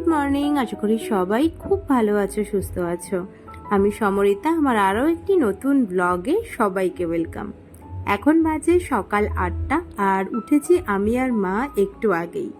Good morning আশা করি সবাই খুব ভালো আছো, সুস্থ আছো। আমি সমরিতা, আমার আরও একটি নতুন ব্লগে সবাইকে ওয়েলকাম এখন বাজে সকাল আটটা, আর উঠেছি আমি আর মা একটু আগেই।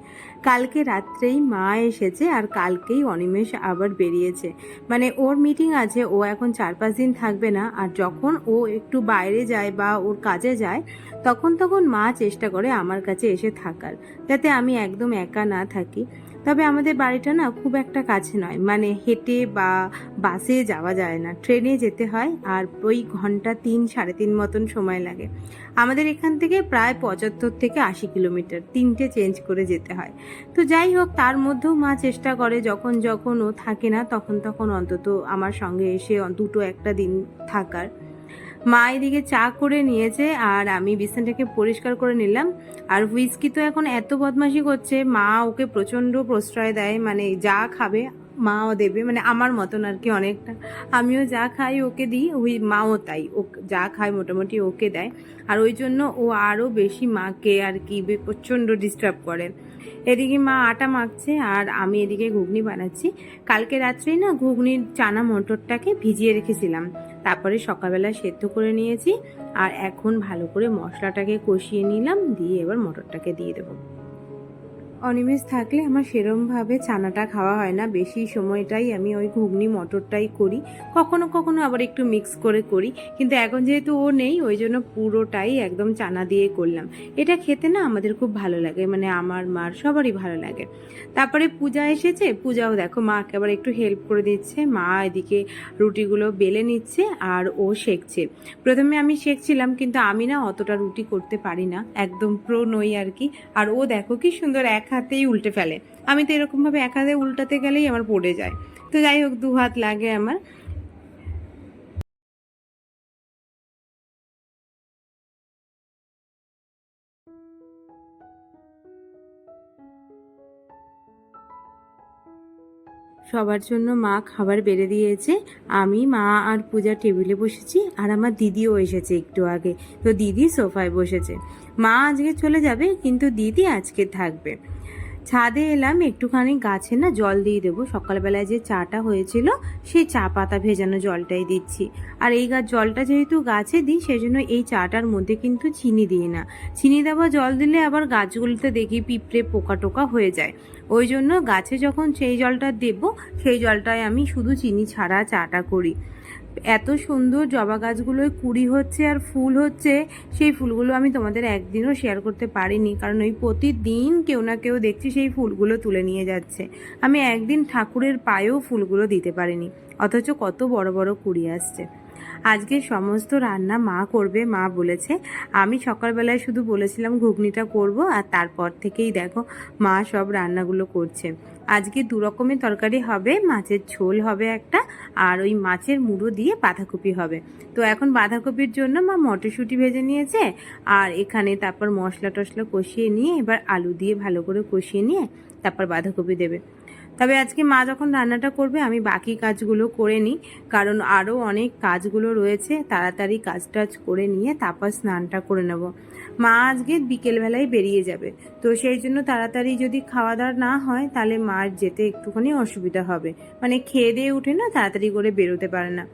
কালকে রাত্রেই মা এসেছে, আর কালকেই অনিমেষ আবার বেরিয়েছে। মানে ওর মিটিং আছে, ও এখন চার পাঁচ দিন থাকবে না, আর যখন ও একটু বাইরে যায় বা ওর কাজে যায়, তখন তখন মা চেষ্টা করে আমার কাছে এসে থাকার, যাতে আমি একদম একা না থাকি। তবে আমাদের বাড়িটা না খুব একটা কাছে নয়। মানে হেঁটে বা বাসে যাওয়া যায় না। ট্রেনে যেতে হয় আর ওই ঘণ্টা তিন, সাড়ে তিন মতন সময় লাগে। আমাদের এখান থেকে প্রায় পঁচাত্তর থেকে আশি কিলোমিটার তিনটে চেঞ্জ করে যেতে হয়। তো যাই হোক, তার মধ্যেও মা চেষ্টা করে যখন যখন ও থাকে না, তখন তখন অন্তত আমার সঙ্গে এসে দুটো একটা দিন থাকার। মা এদিকে চা করে নিয়েছে আর আমি বিছানাটাকে পরিষ্কার করে নিলাম। আর হুইস্কি তো এখন এত বদমাশি করছে, মা ওকে প্রচণ্ড প্রশ্রয় দেয় মানে যা খাবে মাও দেবে মানে আমার মতন আর কি অনেকটা। আমিও যা খাই ওকে দিই ওই মাও তাই, ও যা খায় মোটামুটি ওকে দেয়। আর ওই জন্য ও আরও বেশি মাকে আর কি প্রচণ্ড ডিস্টার্ব করে। এদিকে মা আটা মাখছে আর আমি এদিকে ঘুগনি বানাচ্ছি। কালকে রাত্রেই না ঘুগনির চানা মটরটাকে ভিজিয়ে রেখেছিলাম। তারপরে সকালবেলা সেদ্ধ করে নিয়েছি। আর এখন ভালো করে মশলাটাকে কষিয়ে নিলাম, দিয়ে এবার মটরটাকে দিয়ে দেবো। অনিমেষ থাকলে আমার সেরমভাবে ছানাটা খাওয়া হয় না। বেশি সময়টাই আমি ওই ঘুগনি, মটরটাই করি। কখনো কখনো আবার একটু মিক্স করে করি। কিন্তু এখন যেহেতু ও নেই, ওই জন্য পুরোটাই একদম চানা দিয়ে করলাম। এটা খেতে না আমাদের খুব ভালো লাগে। মানে আমার, মার সবারই ভালো লাগে। তারপরে পূজা এসেছে। পূজাও দেখো, মাকে আবার একটু হেল্প করে দিচ্ছে। মা এদিকে রুটিগুলো বেলে নিচ্ছে আর ও শেখছে। প্রথমে আমি শেখছিলাম, কিন্তু আমি না অতটা রুটি করতে পারি না। একদম প্রো নই আর কি। আর ও দেখো কি সুন্দর এক হাতেই উল্টে ফেলে। আমি তো এরকমভাবে এক হাতে উল্টাতে গেলেই আমার পড়ে যায়। তো যাই হোক, দু হাত লাগে আমার। সবার জন্য মা খাবার বেড়ে দিয়েছে। আমি, মা আর পূজা টেবিলে বসেছি আর আমার দিদিও এসেছে একটু আগে। তো দিদি সোফায় বসেছে। মা আজকে চলে যাবে, কিন্তু দিদি আজকে থাকবে। ছাদে এলাম, একটুখানি গাছে না জল দিয়ে দেবো। সকালবেলায় যে চাটা হয়েছিল, সেই চা পাতা ভেজানো জলটাই দিচ্ছি। আর এই গাছ জলটা যেহেতু গাছে দিই, সেজন্য এই চাটার মধ্যে কিন্তু চিনি দিই না। চিনি দেওয়া জল দিলে আবার গাছগুলোতে দেখি পিঁপড়ে পোকা টোকা হয়ে যায়। ওই জন্য গাছে যখন সেই জলটা দেব, সেই জলটায় আমি শুধু চিনি ছাড়া চাটা করি। এত সুন্দর জবা গাছগুলোয় কুড়ি হচ্ছে আর ফুল হচ্ছে, সেই ফুলগুলো আমি তোমাদের একদিনও শেয়ার করতে পারিনি। কারণ ওই প্রতিদিন কেউ না কেউ দেখছি সেই ফুলগুলো তুলে নিয়ে যাচ্ছে। আমি একদিন ঠাকুরের পায়েও ফুলগুলো দিতে পারিনি, অথচ কত বড় বড় কুড়ি আসছে। আজকে সমস্ত রান্না মা করবে, মা বলেছে। আমি সকালবেলায় শুধু বলেছিলাম, ঘুগনিটা করব আর তারপর থেকেই দেখো মা সব রান্নাগুলো করছে। আজকে দু রকমের তরকারি হবে, মাছের ঝোল হবে একটা আর ওই মাছের মুড়ো দিয়ে বাঁধাকপি হবে। তো এখন বাঁধাকপির জন্য মা মটরশুঁটি ভেজে নিয়েছে আর এখানে তারপর মশলা টশলা কষিয়ে নিয়ে এবার আলু দিয়ে ভালো করে কষিয়ে নিয়ে তারপর বাঁধাকপি দেবে। তবে আজকে মা যখন রান্নাটা করবে, আমি বাকি কাজগুলো করে নিই। কারণ আরও অনেক কাজগুলো রয়েছে, তাড়াতাড়ি কাজ টাজ করে নিয়ে তারপর স্নানটা করে নেব। মা আজকে বিকেলবেলায় বেরিয়ে যাবে। তো সেই জন্য তাড়াতাড়ি যদি খাওয়া দাওয়া না হয়, তাহলে মার যেতে একটুখানি অসুবিধা হবে। মানে খেয়ে দিয়ে উঠে না তাড়াতাড়ি করে বেরোতে পারে না।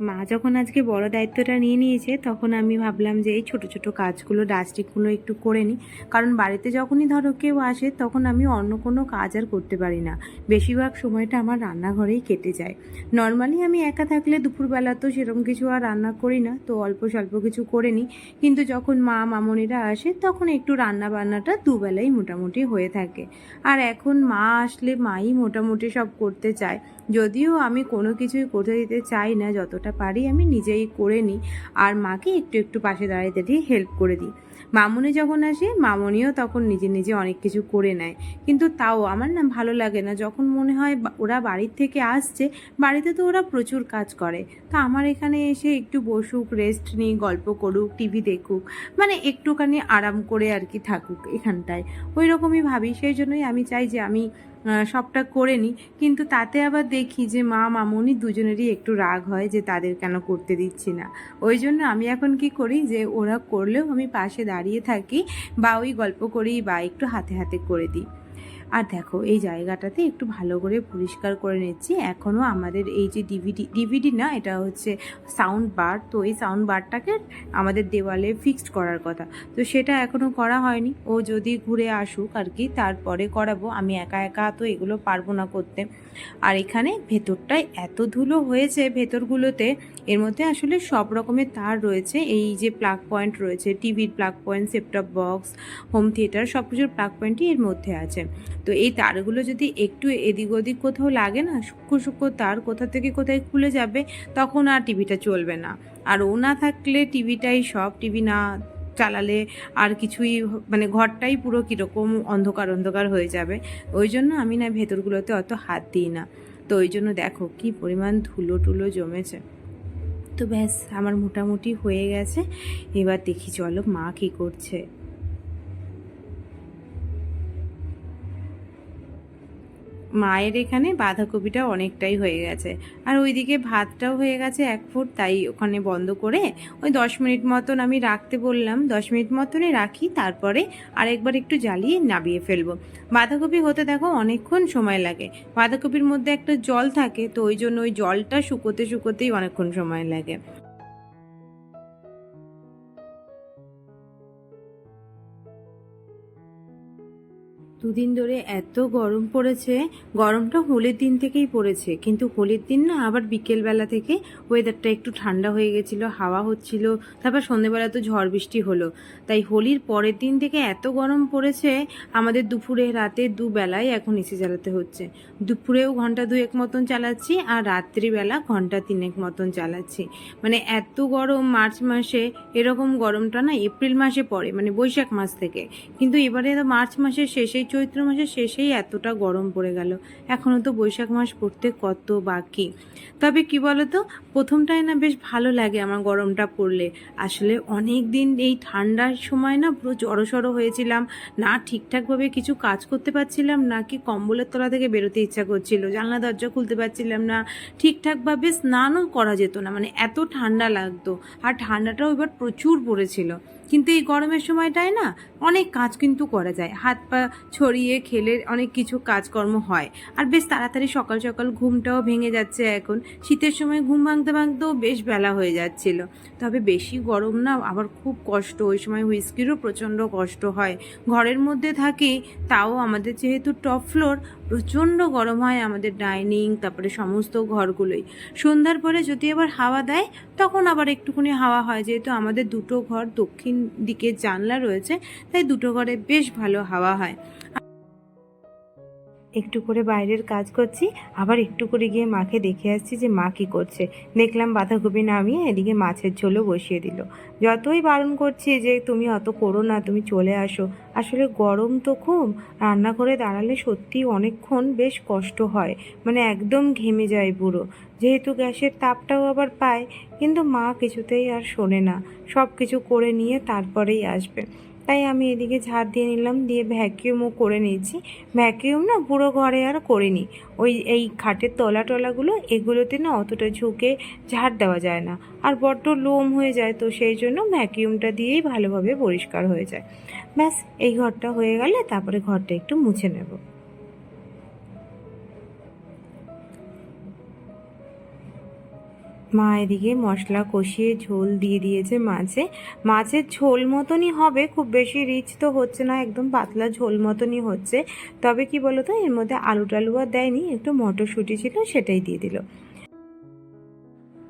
মা যখন আজকে বড় দায়িত্বটা নিয়ে নিয়েছে, তখন আমি ভাবলাম যে এই ছোট ছোট কাজগুলো ডাস্টিকগুলো একটু করে নিই। কারণ বাড়িতে যখনই ধরো কেউ আসে, তখন আমি অন্য কোনো কাজ আর করতে পারি না। বেশিরভাগ সময়টা আমার রান্নাঘরেই কেটে যায়। নর্মালি আমি একা থাকলে দুপুরবেলা তো সেরকম কিছু আর রান্না করি না, তো অল্প স্বল্প কিছু করে নিই। কিন্তু যখন মা, মামনিরা আসে, তখন একটু রান্না বান্নাটা দুবেলাই মোটামুটি হয়ে থাকে। আর এখন মা আসলে মাই মোটামুটি সব করতে চায়। যদিও আমি কোনো কিছুই করতে দিতে চাই না, যতটা পারি আমি নিজেই করে নিই আর মাকে একটু একটু পাশে দাঁড়াইতে দিয়ে হেল্প করে দিই। মামনি যখন আসে, মামনিও তখন নিজে নিজে অনেক কিছু করে নেয়। কিন্তু তাও আমার না ভালো লাগে না, যখন মনে হয় ওরা বাড়ির থেকে আসছে, বাড়িতে তো ওরা প্রচুর কাজ করে। তো আমার এখানে এসে একটু বসুক রেস্ট নিই গল্প করুক টিভি দেখুক মানে একটুখানি আরাম করে আর কি থাকুক এখানটায়। ওই রকমই ভাবি, সেই জন্যই আমি চাই যে আমি সবটা করে নিই কিন্তু তাতে আবার দেখি যে মা মামনি দুজনেরই একটু রাগ হয় যে তাদের কেন করতে দিচ্ছি না। ওই জন্য আমি এখন কি করি যে ওরা করলেও আমি পাশে দাঁড়িয়ে থাকি বা ওই গল্প করি বা একটু হাতে হাতে করে দিই। আর দেখো, এই জায়গাটাতে একটু ভালো করে পরিষ্কার করে নিচ্ছি। এখনও আমাদের এই যে ডিভিডি ডিভিডি না, এটা হচ্ছে সাউন্ড বার তো এই সাউন্ড বারটাকে আমাদের দেওয়ালে ফিক্সড করার কথা। তো সেটা এখনও করা হয়নি। ও যদি ঘুরে আসুক আর কি, তারপরে করাবো। আমি একা একা তো এগুলো পারব না করতে। আর এখানে ভেতরটায় এত ধুলো হয়েছে ভেতরগুলোতে, এর মধ্যে আসলে সব রকমের তার রয়েছে। এই যে প্লাগ পয়েন্ট রয়েছে টিভির plug point set top box home theatre সব কিছুর প্লাগ পয়েন্টই এর মধ্যে আছে। তো এই তারগুলো যদি একটু এদিক ওদিক কোথাও লাগে না সূক্ষ্ম সূক্ষ্ম তার কোথা থেকে কোথায় খুলে যাবে, তখন আর টিভিটা চলবে না। আর ও না থাকলে টিভিটাই সব, টিভি না চালালে আর কিছুই মানে ঘরটাই পুরো কীরকম অন্ধকার অন্ধকার হয়ে যাবে। ওই জন্য আমি না ভেতরগুলোতে অত হাত দিই না। তো ওই জন্য দেখো কি পরিমাণ ধুলো টুলো জমেছে। তো ব্যাস, আমার মোটামুটি হয়ে গেছে। এবার দেখি চলো মা কী করছে। মায়ের এখানে বাঁধাকপিটা অনেকটাই হয়ে গেছে। আর ওইদিকে ভাতটাও হয়ে গেছে এক ফুট, তাই ওখানে বন্ধ করে ওই দশ মিনিট মতন আমি রাখতে বললাম। দশ মিনিট মতনই রাখি, তারপরে আরেকবার একটু জ্বালিয়ে নাবিয়ে ফেলব। বাঁধাকপি হতে দেখো অনেকক্ষণ সময় লাগে। বাঁধাকপির মধ্যে একটা জল থাকে, তো ওই জন্য ওই জলটা শুকোতে শুকোতেই অনেকক্ষণ সময় লাগে। দুদিন ধরে এত গরম পড়েছে, গরমটা হোলির দিন থেকেই পড়েছে। কিন্তু হোলির দিন না আবার বিকেলবেলা থেকে ওয়েদারটা একটু ঠান্ডা হয়ে গেছিল, হাওয়া হচ্ছিল, তারপর সন্ধেবেলা তো ঝড় বৃষ্টি হলো। তাই হোলির পরের দিন থেকে এত গরম পড়েছে, আমাদের দুপুরে রাতে দুবেলায় এখন এসি চালাতে হচ্ছে। দুপুরেও ঘণ্টা দুয়েক মতন চালাচ্ছি আর রাত্রিবেলা ঘণ্টা তিনেক মতন চালাচ্ছি। মানে এত গরম মার্চ মাসে, এরকম গরমটা না এপ্রিল মাসে পড়ে মানে বৈশাখ মাস থেকে। কিন্তু এবারে তো মার্চ মাসের শেষেই চৈত্র মাসের শেষেই এতটা গরম পড়ে গেল। এখনও তো বৈশাখ মাস পড়তে কত বাকি। তবে কি বলতো, প্রথমটায় না বেশ ভালো লাগে আমার গরমটা পড়লে। আসলে অনেক দিন এই ঠান্ডার সময় না পুরো জড়সড়ো হয়েছিলাম, না ঠিকঠাকভাবে কিছু কাজ করতে পারছিলাম না, কি কম্বলের তলা থেকে বেরোতে ইচ্ছা করছিল, জানলা, দরজা খুলতে পারছিলাম না, ঠিকঠাকভাবে স্নানও করা যেত না মানে এত ঠান্ডা লাগতো। আর ঠান্ডাটাও এবার প্রচুর পড়েছিল। কিন্তু এই গরমের সময়টায় না অনেক কাজ কিন্তু করা যায়। হাত পা ছড়িয়ে খেলে অনেক কিছু কাজকর্ম হয়। আর বেশ তাড়াতাড়ি সকাল সকাল ঘুমটাও ভেঙে যাচ্ছে এখন। শীতের সময় ঘুম ভাঙতে ভাঙতেও বেশ বেলা হয়ে যাচ্ছিল। তবে বেশি গরম না আবার খুব কষ্ট। ওই সময় হুইস্কিরও প্রচণ্ড কষ্ট হয়। ঘরের মধ্যে থাকি, তাও আমাদের যেহেতু টপ ফ্লোর, প্রচণ্ড গরম হয় আমাদের ডাইনিং, তারপরে সমস্ত ঘরগুলোই। সন্ধ্যার পরে যদি আবার হাওয়া দেয়, তখন আবার একটুখানি হাওয়া হয়। যেহেতু আমাদের দুটো ঘর দক্ষিণ দিকে জানলা রয়েছে তাই দুটো ঘরে বেশ ভালো হাওয়া হয়। একটু করে বাইরের কাজ করছি, আবার একটু করে গিয়ে মাকে দেখে আসছি যে মা কী করছে। দেখলাম বাঁধাকপি নামিয়ে এদিকে মাছের ঝোলও বসিয়ে দিল। যতই বারণ করছি যে তুমি অত করো না, তুমি চলে আসো। আসলে গরম তো খুব রান্না করে দাঁড়ালে সত্যি অনেকক্ষণ বেশ কষ্ট হয় মানে একদম ঘেমে যায় পুরো। যেহেতু গ্যাসের তাপটাও আবার পায়, কিন্তু মা কিছুতেই আর শোনে না। সব কিছু করে নিয়ে তারপরেই আসবে। তাই আমি এদিকে ঝাড় দিয়ে নিলাম, দিয়ে ভ্যাকিউমও করে নিয়েছি। ভ্যাকিউম না পুরো ঘরে আর করিনি। ওই, এই খাটের তলা টলাগুলো এগুলোতে না অতটা ঝুঁকে ঝাড় দেওয়া যায় না। আর বড্ড লোম হয়ে যায়, তো সেই জন্য ভ্যাকিউমটা দিয়েই ভালোভাবে পরিষ্কার হয়ে যায়। ব্যাস, এই ঘরটা হয়ে গেলে তারপরে ঘরটা একটু মুছে নেব। মা এদিকে মশলা কষিয়ে ঝোল দিয়ে দিয়েছে মাছে। মাছের ঝোল মতনই হবে, খুব বেশি রিচ তো হচ্ছে না, একদম পাতলা ঝোল মতনই হচ্ছে। তবে কি বলতো, এর মধ্যে আলু টালু আর দেয়নি, একটু মটরশুঁটি ছিল সেটাই দিয়ে দিল।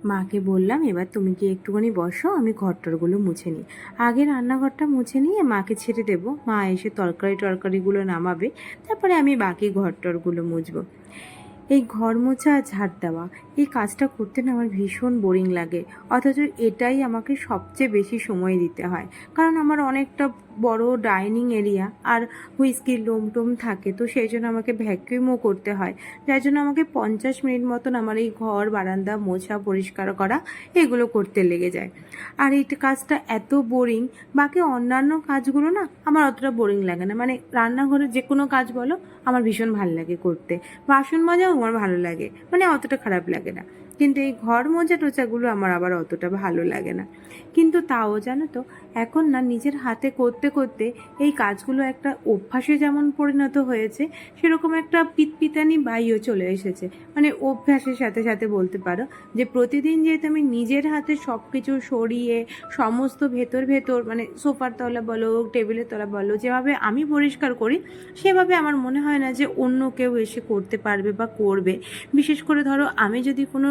মাকে বললাম, এবার তুমি কি একটুখানি বসো, আমি ঘরটরগুলো মুছে নিই। আগে রান্নাঘরটা মুছে নিয়ে মাকে ছেড়ে দেবো। মা এসে তরকারি টরকারিগুলো নামাবে, তারপরে আমি বাকি ঘরটরগুলো মুছবো। এই ঘর মোছা ঝাড় দেওয়া, এই কাজটা করতে না আমার ভীষণ বোরিং লাগে। অথচ এটাই আমাকে সবচেয়ে বেশি সময় দিতে হয়। কারণ আমার অনেকটা বড় ডাইনিং এরিয়া আর হুইস্কির লোম টোম থাকে, তো সেই জন্য আমাকে ভ্যাকিউমও করতে হয়। যার জন্য আমাকে পঞ্চাশ মিনিট মতন আমার এই ঘর, বারান্দা, মোছা পরিষ্কার করা, এগুলো করতে লেগে যায়। আর এই কাজটা এত বোরিং বাকি অন্যান্য কাজগুলো না আমার অতটা বোরিং লাগে না। মানে রান্নাঘরের যে কোনো কাজ বলো, আমার ভীষণ ভালো লাগে করতে। বাসন মাজাও আমার ভালো লাগে মানে অতটা খারাপ লাগে না। কিন্তু এই ঘর মোজা টোচাগুলো আমার আবার অতটা ভালো লাগে না। কিন্তু তাও জানো তো, এখন না নিজের হাতে করতে করতে এই কাজগুলো একটা অভ্যাসে যেমন পরিণত হয়েছে, সেরকম একটা পিতপিতানি বাইও চলে এসেছে। মানে অভ্যাসের সাথে সাথে বলতে পারো যে প্রতিদিন যেহেতু আমি নিজের হাতে সব কিছু সরিয়ে সমস্ত ভেতর ভেতর মানে সোফার তলা বলো, টেবিলের তলা বলো, যেভাবে আমি পরিষ্কার করি, সেভাবে আমার মনে হয় না যে অন্য কেউ এসে করতে পারবে বা করবে। বিশেষ করে ধরো আমি যদি কোনো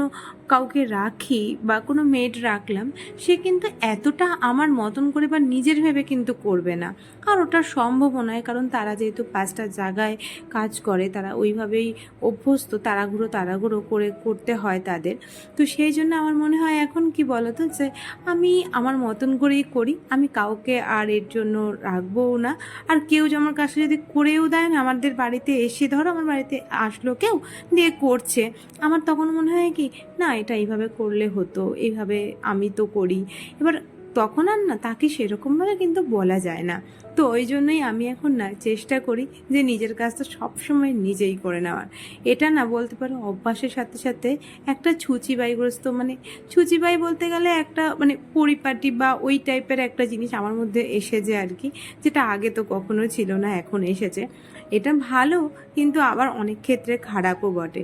কাউকে রাখি বা কোনো মেড রাখলাম, সে কিন্তু এতটা আমার মতন করে বা নিজের ভেবে কিন্তু করবে না। আর ওটা সম্ভব নয়, কারণ তারা যেহেতু পাঁচটা জায়গায় কাজ করে, তারা ওইভাবেই অভ্যস্ত তাড়াগুড়ো তাড়াগুড়ো করে করতে হয় তাদের। তো সেই জন্য আমার মনে হয় এখন কি বলতো যে, আমি আমার মতন করেই করি, আমি কাউকে আর এর জন্য রাখবোও না। আর কেউ যে আমার কাছে যদি করেও দেয় না আমাদের বাড়িতে এসে ধরো, আমার বাড়িতে আসলো কেউ, দিয়ে করছে। আমার তখন মনে হয় কি না, এটা এইভাবে করলে হতো, এইভাবে আমি তো করি। এবার তখন আর না, তাকে সেরকমভাবে কিন্তু বলা যায় না। তো ওই জন্যই আমি এখন না চেষ্টা করি যে নিজের কাজটা সবসময় নিজেই করে নেওয়ার। এটা না বলতে পারো, অভ্যাসের সাথে সাথে একটা ছুচিবাইগ্রস্ত মানে ছুচিবাই বলতে গেলে একটা মানে পরিপাটি বা ওই টাইপের একটা জিনিস আমার মধ্যে এসেছে আর কি, যেটা আগে তো কখনো ছিল না, এখন এসেছে। এটা ভালো, কিন্তু আবার অনেক ক্ষেত্রে খারাপও বটে।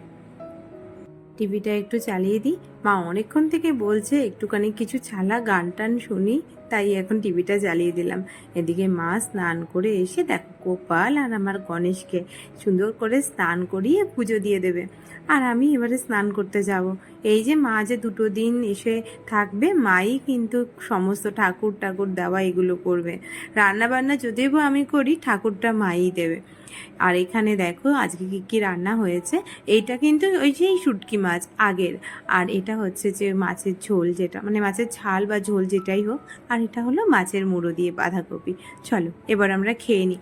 টিভিটা একটু চালিয়ে দিই। মা অনেকক্ষণ থেকে বলছে, একটুখানি কিছু ছালা গান টান শুনি। তাই এখন টিভিটা চালিয়ে দিলাম। এদিকে মা স্নান করে এসে দেখো গোপাল আর আমার গণেশকে সুন্দর করে স্নান করিয়ে পুজো দিয়ে দেবে। আর আমি এবারে স্নান করতে যাব। এই যে মা যে দুটো দিন এসে থাকবে, মাই কিন্তু সমস্ত ঠাকুর ঠাকুর দেওয়া এগুলো করবে। রান্না বান্না যদিও আমি করি, ঠাকুরটা মাই দেবে। আর এখানে দেখো আজকে কি কি রান্না হয়েছে। এইটা কিন্তু ওই সেই শুটকি মাছ আগের। আর এটা হচ্ছে যে মাছের ঝোল যেটা মানে মাছের ঝাল বা ঝোল যেটাই হোক। আর এটা হলো মাছের মুড়ো দিয়ে বাঁধাকপি। চলো, এবার আমরা খেয়ে নিই।